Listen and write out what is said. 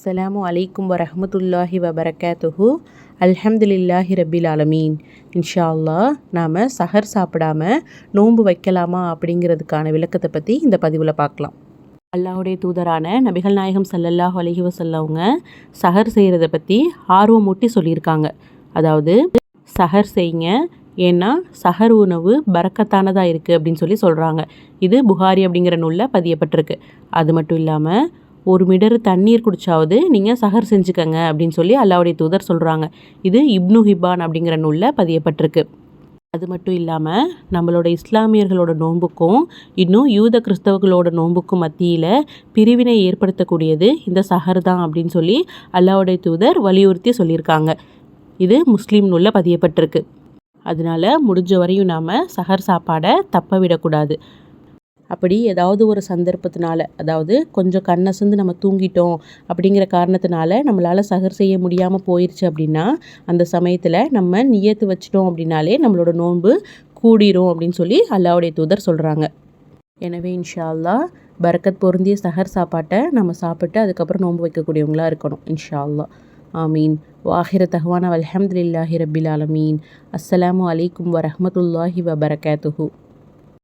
அஸ்ஸலாமு அலைக்கும் வரஹமத்துல்லாஹி வபரகாத்துஹு. அல்ஹம்துலில்லாஹி ரபில் ஆலமீன். இன்ஷா அல்லாஹ் நாம் சஹர் சாப்பிடாம நோன்பு வைக்கலாமா அப்படிங்கிறதுக்கான விளக்கத்தை பற்றி இந்த பதிவில் பார்க்கலாம். அல்லாஹுடைய தூதரான நபிகள் நாயகம் சல்லல்லாஹ் அலஹி வசல்லவங்க சஹர் செய்கிறத பற்றி ஆர்வமூட்டி சொல்லியிருக்காங்க. அதாவது சஹர் செய்யுங்க. ஏன்னா சஹர் உணவு பறக்கத்தானதாக இருக்குது அப்படின்னு சொல்லி சொல்கிறாங்க இது புகாரி அப்படிங்கிற நூலில் பதியப்பட்டிருக்கு. அது மட்டும் இல்லாமல் ஒரு மிடரு தண்ணீர் குடிச்சாவது நீங்கள் சஹர் செஞ்சுக்கங்க அப்படின்னு சொல்லி அல்லாவுடைய தூதர் சொல்கிறாங்க இது இப்னு ஹிபான் அப்படிங்கிற நூலில் பதியப்பட்டிருக்கு. அது மட்டும் இல்லாமல் நம்மளோட இஸ்லாமியர்களோட நோன்புக்கும் இன்னும் யூத கிறிஸ்தவர்களோட நோன்புக்கும் மத்தியில் பிரிவினை ஏற்படுத்தக்கூடியது இந்த சஹர் தான் அப்படின்னு சொல்லி அல்லாவுடைய தூதர் வலியுறுத்தி சொல்லியிருக்காங்க. இது முஸ்லீம் நூலில் பதியப்பட்டிருக்கு. அதனால் முடிஞ்ச வரையும் நாம் சஹர் சாப்பாடை தப்ப விடக்கூடாது. அப்படி ஏதாவது ஒரு சந்தர்ப்பத்தினால அதாவது கொஞ்சம் கண்ணசந்து நம்ம தூங்கிட்டோம் அப்படிங்கிற காரணத்தினால நம்மளால் சகர் செய்ய முடியாமல் போயிடுச்சு அப்படின்னா அந்த சமயத்தில் நம்ம நியத்து வச்சிட்டோம் அப்படின்னாலே நம்மளோட நோன்பு கூடிரும் அப்படின்னு சொல்லி அல்லாவுடைய தூதர் சொல்கிறாங்க எனவே இன்ஷா அல்லா பரக்கத் பொருந்திய சஹர் சாப்பாட்டை நம்ம சாப்பிட்டு அதுக்கப்புறம் நோன்பு வைக்கக்கூடியவங்களாக இருக்கணும் இன்ஷா அல்லா ஆமீன் வாஹிர தஹவான அலமதுல்லாஹி ரபில் ஆலமீன். அஸ்ஸலாமு அலைக்கும் வரமத்துல்லாஹி வபரகாத்துஹூ.